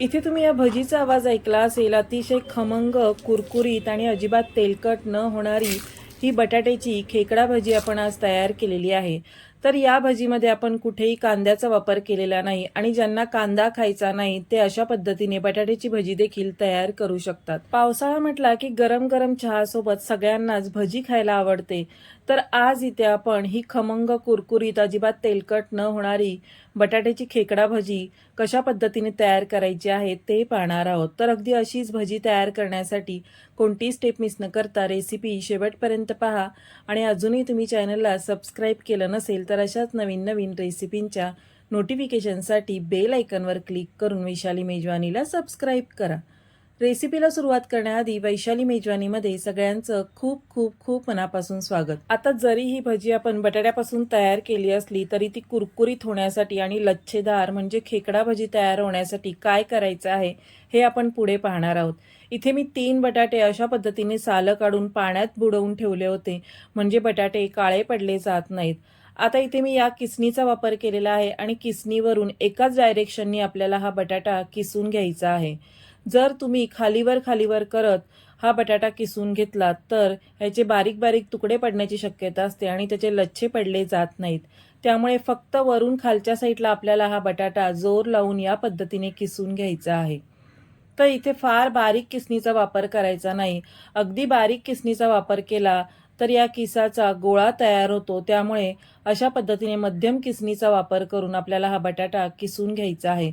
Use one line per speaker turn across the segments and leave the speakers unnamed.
इथे तुम्ही या भजीचा आवाज ऐकला असेल अतिशय खमंग कुरकुरीत आणि अजिबात तेलकट न होणारी ही बटाट्याची खेकडा भजी आपण आज तयार केलेली आहे. तर या भजीमध्ये आपण कुठेही कांद्याचा वापर केलेला नाही आणि ज्यांना कांदा खायचा नाही ते अशा पद्धतीने बटाट्याची भजी देखील तयार करू शकतात. पावसाळा म्हटला की गरम गरम चहासोबत सगळ्यांनाच भजी खायला आवडते. तर आज इथे आपण ही खमंग कुरकुरीत अजिबात तेलकट न होणारी बटाट्याची खेकडा भजी कशा पद्धतीने तयार करायची आहे ते पाहणार आहोत. तर अगदी अशीच भजी तयार करण्यासाठी कोणती स्टेप मिस न करता रेसिपी शेवटपर्यंत पहा आणि अजूनही तुम्ही चॅनलला सबस्क्राईब केलं नसेल तर अशाच नवीन नवीन रेसिपींच्या नोटिफिकेशनसाठी बेल आयकनवर क्लिक करून वैशाली मेजवानीला सबस्क्राईब करा. रेसिपीला सुरुवात करण्याआधी वैशाली मेजवानीमध्ये सगळ्यांचं खूप खूप खूप मनापासून स्वागत. आता जरी ही भजी आपण बटाट्यापासून तयार केली असली तरी ती कुरकुरीत होण्यासाठी आणि लच्छेदार म्हणजे खेकडा भजी तयार होण्यासाठी काय करायचं आहे हे आपण पुढे पाहणार आहोत. इथे मी तीन बटाटे अशा पद्धतीने सालं काढून पाण्यात बुडवून ठेवले होते म्हणजे बटाटे काळे पडले जात नाहीत. आता इथे मी या किसनीचा वापर केलेला आहे आणि किसनीवरून एकाच डायरेक्शननी आपल्याला हा बटाटा किसून घ्यायचा आहे. जर तुम्ही खालीवर खालीवर करत हा बटाटा किसून घेतला तर ह्याचे बारीक बारीक तुकडे पडण्याची शक्यता असते आणि त्याचे लच्छे पडले जात नाहीत. त्यामुळे फक्त वरून खालच्या साईडला आपल्याला हा बटाटा जोर लावून या पद्धतीने किसून घ्यायचा आहे. तर इथे फार बारीक किसनीचा वापर करायचा नाही. अगदी बारीक किसनीचा वापर केला तर या किसाचा गोळा तयार होतो. त्यामुळे अशा पद्धतीने मध्यम किसनीचा वापर करून आपल्याला हा बटाटा किसून घ्यायचा आहे.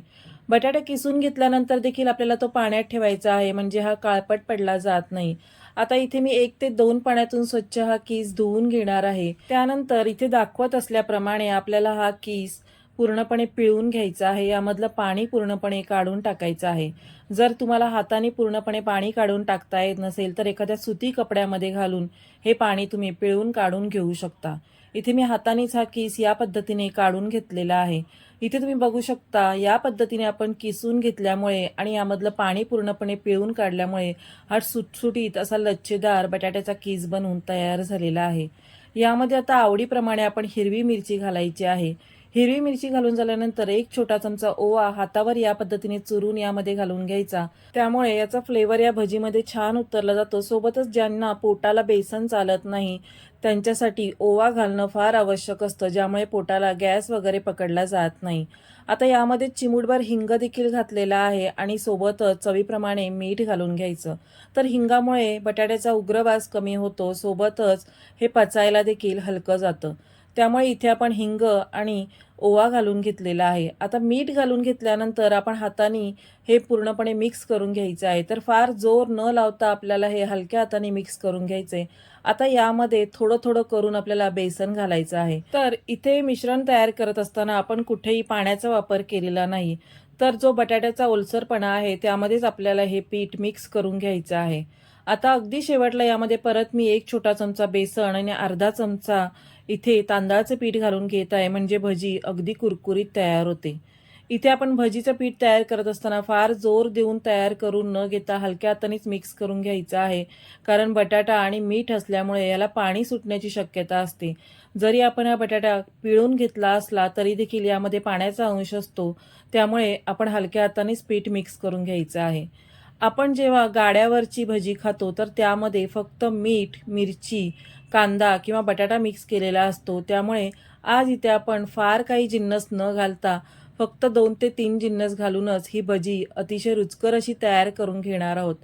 बटाटा किसून घेतल्यानंतर देखील आपल्याला तो पाण्यात ठेवायचा आहे म्हणजे हा काळपट पडला जात नाही. आता इथे मी एक ते दोन पाण्यातून स्वच्छ हा कीस धुवून घेणार आहे. त्यानंतर इथे दाखवत असल्याप्रमाणे आपल्याला हा कीस पूर्णपणे पिळून घ्यायचं आहे. यामधलं पाणी पूर्णपणे काढून टाकायचं आहे. जर तुम्हाला हाताने पूर्णपणे पाणी काढून टाकता येत नसेल तर एखाद्या सुती कपड्यामध्ये घालून हे पाणी तुम्ही पिळून काढून घेऊ शकता. इथे मी हातानेच हा किस या पद्धतीने काढून घेतलेला आहे. इथे तुम्ही बघू शकता या पद्धतीने आपण किसून घेतल्यामुळे आणि यामधलं पाणी पूर्णपणे पिळून काढल्यामुळे हा सुटसुटीत असा लच्छेदार बटाट्याचा किस बनवून तयार झालेला आहे. यामध्ये आता आवडीप्रमाणे आपण हिरवी मिरची घालायची आहे. हिरवी मिरची घालून झाल्यानंतर एक छोटा चमचा ओवा हातावर या पद्धतीने चुरून यामध्ये घालून घ्यायचा. त्यामुळे याचा फ्लेवर या भजीमध्ये छान उतरला जातो. सोबतच ज्यांना पोटाला बेसन चालत नाही त्यांच्यासाठी ओवा घालणं फार आवश्यक असतं ज्यामुळे पोटाला गॅस वगैरे पकडला जात नाही. आता यामध्ये चिमूटभर हिंग देखील घातलेला आहे आणि सोबतच चवीप्रमाणे मीठ घालून घ्यायचं. तर हिंगामुळे बटाट्याचा उग्रवास कमी होतो सोबतच हे पचायला देखील हलकं जातं. त्यामुळे इथे आपण हिंग आणि ओवा घालून घेतलेला आहे. आता मीठ घालून घेतल्यानंतर आपण हाताने हे पूर्णपणे मिक्स करून घ्यायचं आहे. तर फार जोर न लावता आपल्याला हे हलक्या हाताने मिक्स करून घ्यायचे. आता यामध्ये थोडं थोडं करून आपल्याला बेसन घालायचं आहे. तर इथे मिश्रण तयार करत असताना आपण कुठेही पाण्याचा वापर केलेला नाही. तर जो बटाट्याचा ओलसरपणा आहे त्यामध्येच आपल्याला हे पीठ मिक्स करून घ्यायचं आहे. आता अगदी शेवटला यामध्ये परत मी एक छोटा चमचा बेसन आणि अर्धा चमचा इथे तांदळाचं पीठ घालून घेत आहे. म्हणजे भजी अगदी कुरकुरीत तयार होते. इथे आपण भजीचं पीठ तयार करत असताना फार जोर देऊन तयार करून न घेता हलक्या हातानेच मिक्स करून घ्यायचं आहे. कारण बटाटा आणि मीठ असल्यामुळे याला पाणी सुटण्याची शक्यता असते. जरी आपण हा बटाटा पिळून घेतला असला तरी देखील यामध्ये पाण्याचा अंश असतो. त्यामुळे आपण हलक्या हातानेच पीठ मिक्स करून घ्यायचं आहे. आपण जेव्हा गाड्यावरची भजी खातो तर त्यामध्ये फक्त मीठ मिरची कांदा किंवा बटाटा मिक्स केलेला असतो. त्यामुळे आज इथे आपण फार काही जिन्नस न घालता फक्त दोन ते तीन जिन्नस घालूनच ही भजी अतिशय रुचकर अशी तयार करून घेणार आहोत.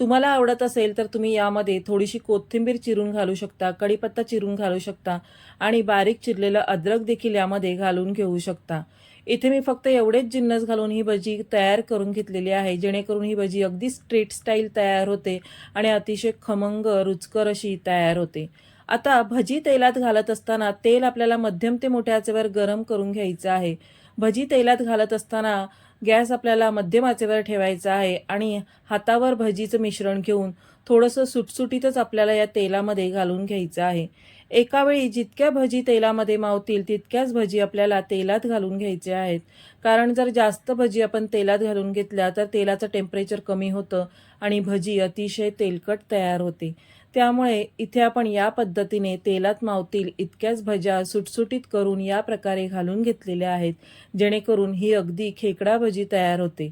तुम्हाला आवडत असेल तर तुम्ही यामध्ये थोडीशी कोथिंबीर चिरून घालू शकता कढीपत्ता चिरून घालू शकता आणि बारीक चिरलेलं अद्रक देखील यामध्ये घालून घेऊ शकता. इथे मी फक्त एवढेच जिन्नस घालून ही भजी तयार करून घेतलेली आहे. जेणेकरून ही भजी अगदी स्ट्रीट स्टाईल तयार होते आणि अतिशय खमंग रुचकर अशी तयार होते. आता भजी तेलात घालत असताना तेल आपल्याला मध्यम ते मोठ्या आचेवर गरम करून घ्यायचं आहे. भजी तेलात घालत असताना गॅस आपल्याला मध्यम आचेवर ठेवायचा आहे आणि हातावर भजीचं मिश्रण घेऊन थोडंसं सुटसुटीतच आपल्याला या तेलामध्ये घालून घ्यायचं आहे. एकावेळी जितक्या भजी तेलामध्ये मावतील तितक्याच भजी आपल्याला तेलात घालून घ्यायच्या आहेत. कारण जर जास्त भजी आपण तेलात घालून घेतल्या तर तेलाचं टेम्परेचर कमी होतं आणि भजी अतिशय तेलकट तयार होते. त्यामुळे इथे आपण या पद्धतीने तेलात मावतील इतक्याच भज्या सुटसुटीत करून या प्रकारे घालून घेतलेल्या आहेत जेणेकरून ही अगदी खेकडा भजी तयार होते.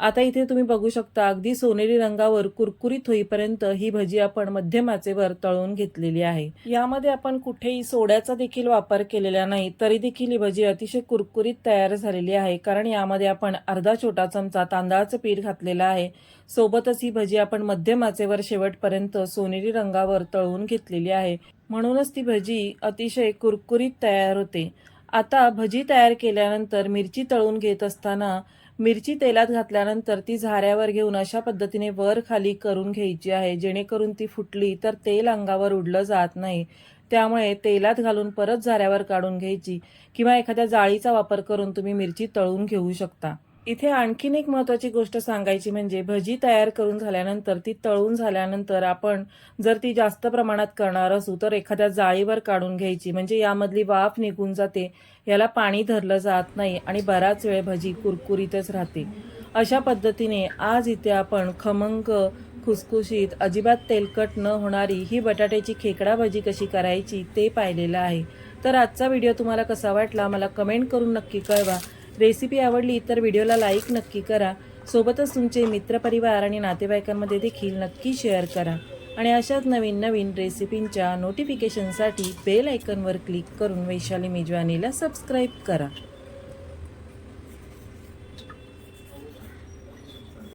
आता इथे तुम्ही बघू शकता अगदी सोनेरी रंगावर कुरकुरीत होईपर्यंत ही भजी आपण मध्यम आचेवर तळून घेतलेली आहे. यामध्ये आपण कुठेही सोड्याचा देखील वापर केलेला नाही तरी देखील ही भजी अतिशय कुरकुरीत तयार झालेली आहे. कारण यामध्ये आपण अर्धा छोटा चमचा तांदळाचं पीठ घातलेलं आहे. सोबतच ही भजी आपण मध्यम आचेवर शेवटपर्यंत सोनेरी रंगावर तळून घेतलेली आहे. म्हणूनच ती भजी अतिशय कुरकुरीत तयार होते. आता भजी तयार केल्यानंतर मिरची तळून घेत असताना मिरची तेलात घातल्यानंतर ती झाऱ्यावर घेऊन अशा पद्धतीने वर खाली करून घ्यायची आहे. जेणेकरून ती फुटली तर तेल अंगावर उडलं जात नाही. त्यामुळे तेलात घालून परत झाऱ्यावर काढून घ्यायची किंवा एखाद्या जाळीचा वापर करून तुम्ही मिरची तळून घेऊ शकता. इथे आणखीन एक महत्वाची गोष्ट सांगायची म्हणजे भजी तयार करून झाल्यानंतर ती तळून झाल्यानंतर आपण जर ती जास्त प्रमाणात करणार असू तर एखाद्या जाळीवर काढून घ्यायची. म्हणजे यामधली वाफ निघून जाते याला पाणी धरलं जात नाही आणि बराच वेळ भजी कुरकुरीतच राहते. अशा पद्धतीने आज इथे आपण खमंग खुसखुशीत अजिबात तेलकट न होणारी ही बटाट्याची खेकडा भजी कशी करायची ते पाहिलेलं आहे. तर आजचा व्हिडिओ तुम्हाला कसा वाटला मला कमेंट करून नक्की कळवा. रेसिपी आवडली तर व्हिडिओला लाईक नक्की करा. सोबतच तुमचे मित्रपरिवार आणि नातेवाईकांमध्ये देखील नक्की शेअर करा. आणि अशाच नवीन नवीन रेसिपींच्या नोटिफिकेशनसाठी बेल आयकनवर क्लिक करून वैशाली मेजवानीला सबस्क्राईब करा.